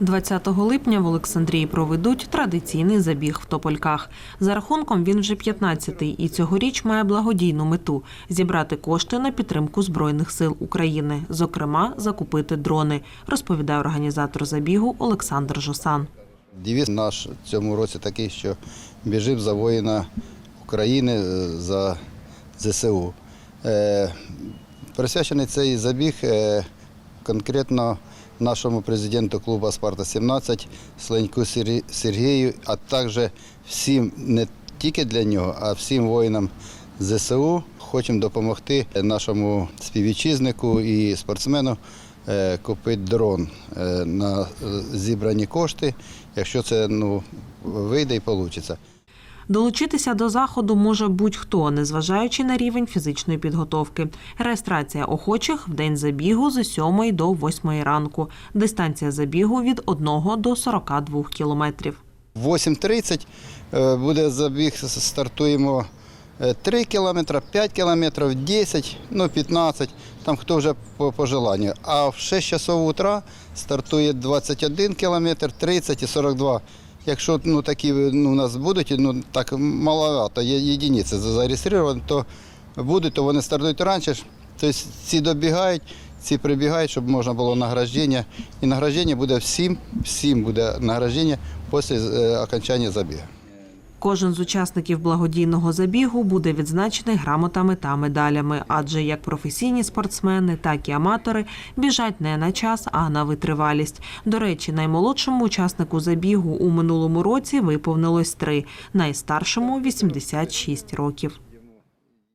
20 липня в Олександрії проведуть традиційний забіг в топольках. За рахунком він вже 15-й і цьогоріч має благодійну мету зібрати кошти на підтримку збройних сил України, зокрема закупити дрони, розповідає організатор забігу Олександр Жосан. Девіз наш цьому році такий, що біжив за воїна України е, за ЗСУ. Е, Присвячений цей забіг е, конкретно нашому президенту клубу Спарта 17 Сленьку Сергію, а також всім не тільки для нього, а всім воїнам ЗСУ. Хочемо допомогти нашому співвітчизнику і спортсмену е, купити дрон е, на е, зібрані кошти, якщо це ну, вийде і вийде. Долучитися до заходу може будь-хто, незважаючи на рівень фізичної підготовки. Реєстрація охочих в день забігу з 7 до 8 ранку. Дистанція забігу від 1 до 42 кілометрів. 8.30 е, буде забіг, стартуємо е, 3 кілометри, 5 кілометрів, 10, ну 15, там хто вже по, по желанню. А в 6 часов утра стартує 21 кілометр, 30 і 42. Якщо ну, такі ну, у нас будуть, ну так маловато, є єдиниці зареєстровані, то будуть, то вони стартують раніше. Тобто ці добігають, ці прибігають, щоб можна було награждення. І награждення буде всім, всім буде награждення після е, окончання забігу. Кожен з учасників благодійного забігу буде відзначений грамотами та медалями, адже як професійні спортсмени, так і аматори біжать не на час, а на витривалість. До речі, наймолодшому учаснику забігу у минулому році виповнилось три, найстаршому 86 років.